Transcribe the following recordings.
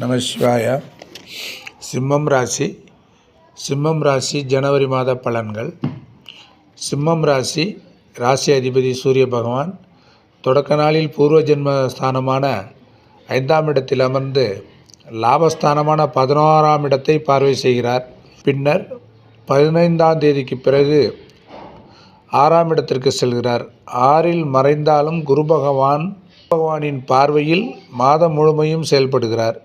நமசிவாய சிம்மம் ராசி. சிம்மம் ராசி ஜனவரி மாத பலன்கள். சிம்மம் ராசி ராசி அதிபதி சூரிய பகவான். தொடக்க நாளில் பூர்வ ஜென்ம ஸ்தானமான ஐந்தாம் இடத்தில் அமர்ந்து லாபஸ்தானமான பதினோராம் இடத்தை பார்வை செய்கிறார். பின்னர் பதினைந்தாம் தேதிக்கு பிறகு ஆறாம் இடத்திற்கு செல்கிறார். ஆறில் மறைந்தாலும் குரு பகவான் பகவானின் பார்வையில் மாதம் முழுமையும் செயல்படுகிறார்.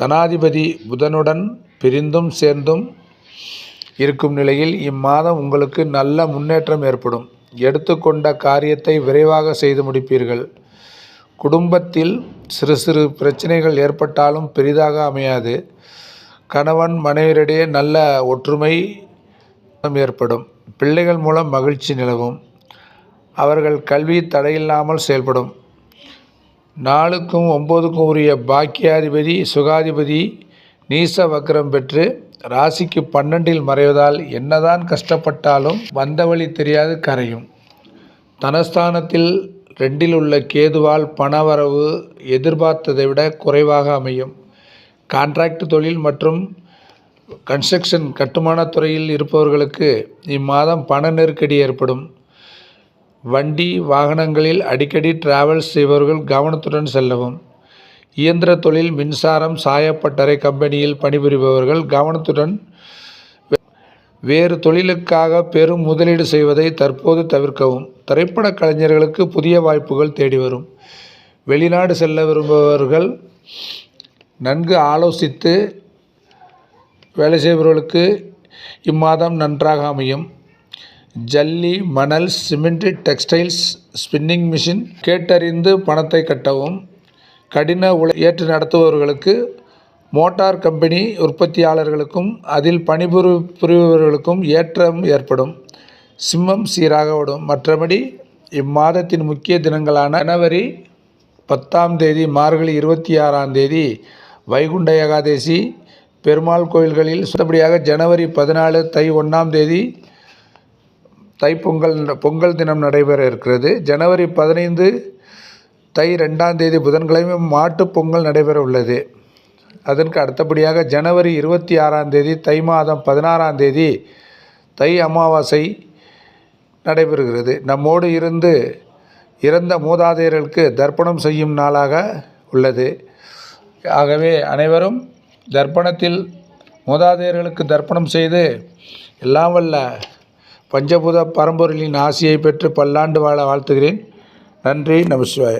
தனாதிபதி புதனுடன் பிரிந்தும் சேர்ந்தும் இருக்கும் நிலையில் இம்மாதம் உங்களுக்கு நல்ல முன்னேற்றம் ஏற்படும். எடுத்துக்கொண்ட காரியத்தை விரைவாக செய்து முடிப்பீர்கள். குடும்பத்தில் சிறு சிறு பிரச்சனைகள் ஏற்பட்டாலும் பெரிதாக அமையாது. கணவன் மனைவியரிடையே நல்ல ஒற்றுமை ஏற்படும். பிள்ளைகள் மூலம் மகிழ்ச்சி நிலவும். அவர்கள் கல்வி தடையில்லாமல் செயல்படும். நாலுக்கும் ஒம்போதுக்கும் உரிய பாக்கியாதிபதி சுகாதிபதி நீச வக்ரம் பெற்று ராசிக்கு பன்னெண்டில் மறைவதால் என்னதான் கஷ்டப்பட்டாலும் வந்த வழி தெரியாது கரையும். தனஸ்தானத்தில் ரெண்டில் உள்ள கேதுவால் பணவரவு எதிர்பார்த்ததை விட குறைவாக அமையும். கான்ட்ராக்ட் தொழில் மற்றும் கன்ஸ்ட்ரக்ஷன் கட்டுமானத் துறையில் இருப்பவர்களுக்கு இம்மாதம் பண நெருக்கடி ஏற்படும். வண்டி வாகனங்களில் அடிக்கடி டிராவல்ஸ் செய்பவர்கள் கவனத்துடன் செல்லவும். இயந்திர தொழில் மின்சாரம் சாயப்பட்டறை கம்பெனியில் பணிபுரிபவர்கள் கவனத்துடன் வேறு தொழிலுக்காக பெரும் முதலீடு செய்வதை தற்போது தவிர்க்கவும். திரைப்பட கலைஞர்களுக்கு புதிய வாய்ப்புகள் தேடி வரும். வெளிநாடு செல்ல விரும்புபவர்கள் நன்கு ஆலோசித்து வேலை செய்பவர்களுக்கு இம்மாதம் நன்றாக அமையும். ஜல்லி மணல் சிமெண்ட் டெக்ஸ்டைல்ஸ் ஸ்பின்னிங் மிஷின் கேட்டறிந்து பணத்தை கட்டவும் கடின உழை ஏற்று நடத்துபவர்களுக்கு மோட்டார் கம்பெனி உற்பத்தியாளர்களுக்கும் அதில் பணிபுரி புரிபவர்களுக்கும் ஏற்றம் ஏற்படும். சிம்மம் சீராக விடும் மற்றபடி இம்மாதத்தின் முக்கிய தினங்களான ஜனவரி பத்தாம் தேதி மார்கழி இருபத்தி ஆறாம் தேதி வைகுண்ட ஏகாதேசி பெருமாள் கோயில்களில் சுத்தபடியாக ஜனவரி பதினாலு தை ஒன்றாம் தேதி தைப்பொங்கல் பொங்கல் தினம் நடைபெற இருக்கிறது. ஜனவரி பதினைந்து தை ரெண்டாம் தேதி புதன்கிழமை மாட்டுப் பொங்கல் நடைபெற உள்ளது. அதற்கு அடுத்தபடியாக ஜனவரி இருபத்தி ஆறாம் தேதி தை மாதம் பதினாறாம் தேதி தை அமாவாசை நடைபெறுகிறது. நம்மோடு இருந்து இறந்த மூதாதையர்களுக்கு தர்ப்பணம் செய்யும் நாளாக உள்ளது. ஆகவே அனைவரும் தர்ப்பணத்தில் மூதாதையர்களுக்கு தர்ப்பணம் செய்து எல்லாம் வல்ல பஞ்சபூத பரம்பொருளின் ஆசியை பெற்று பல்லாண்டு வாழ வாழ்த்துகிறேன். நன்றி நமசிவாய.